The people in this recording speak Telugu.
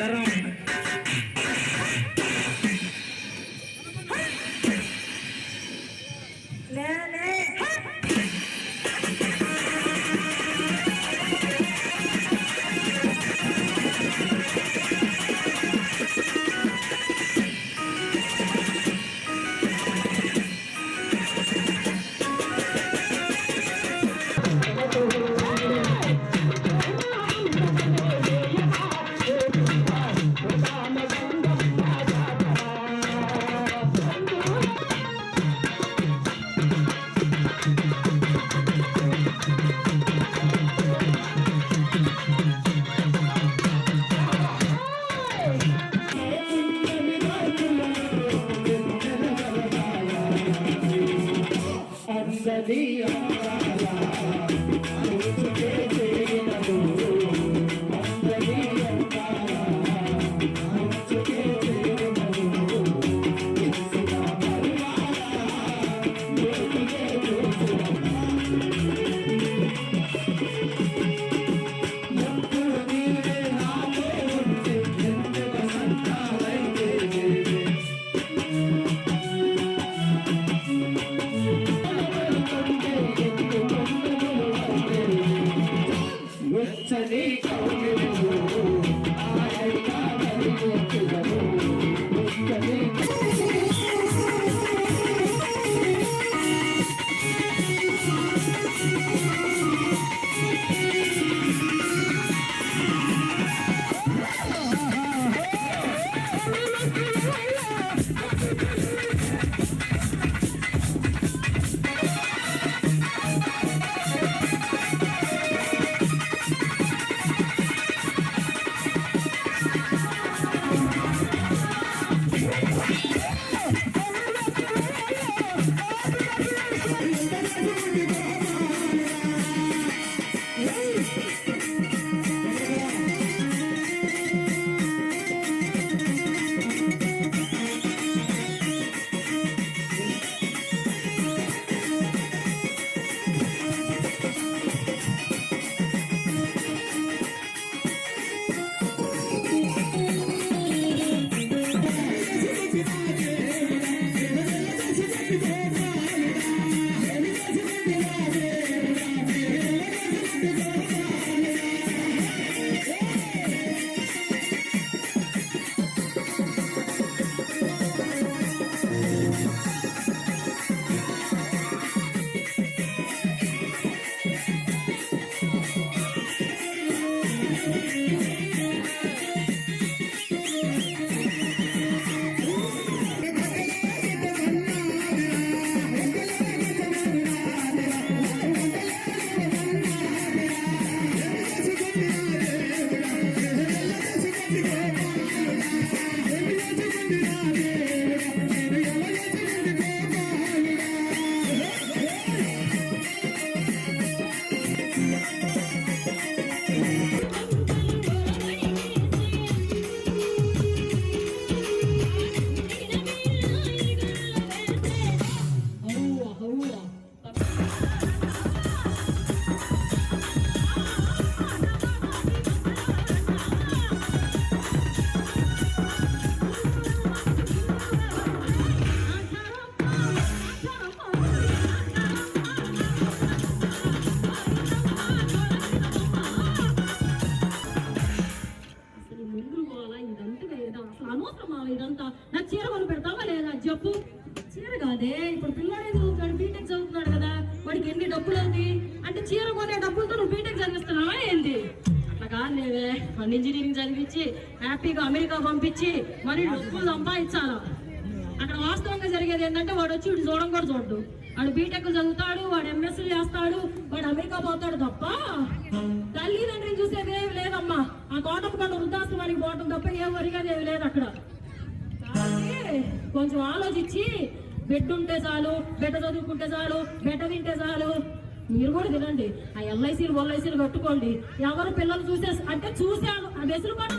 ಧರ್ಮ ఇదంతా. నాకు చీర కొని పెడతావా లేదా? చెప్పు. చీర కాదే. ఇప్పుడు పిల్లడే చదువుతున్నాడు బీటెక్ చదువుతున్నాడు కదా. వాడికి ఎన్ని డబ్బులు ఉంది అంటే చీర కొనే డబ్బులతో నువ్వు బీటెక్ చదివిస్తున్నావా ఏంది? అట్లా కాదు లేవే. మన ఇంజనీరింగ్ చదివించి హ్యాపీగా అమెరికా పంపించి మరి డబ్బులు సంపాదించాలా? అక్కడ వాస్తవంగా జరిగేది ఏంటంటే వాడు వచ్చి వీడు చూడడం కూడా చూడదు వాడు బీటెక్ చదువుతాడు వాడు ఎంఎస్సీ చేస్తాడు వాడు అమెరికా పోతాడు తప్ప తల్లిదండ్రిని చూసేది ఏమి లేదమ్మా. ఆ కోటప్పకొండ వృద్ధాశ్రమానికి పోవటం తప్ప ఏం వరిగేది ఏమి లేదు అక్కడ. కొంచెం ఆలోచించి బెడ్ ఉంటే చాలు బిడ్డ చదువుకుంటే చాలు బిడ్డ తింటే చాలు. మీరు కూడా తినండి ఆ ఎల్ఐసీలు ఎల్ఐసీలు కట్టుకోండి. ఎవరు పిల్లలు చూసే అంటే చూసే ఆ వెసులుబాటు.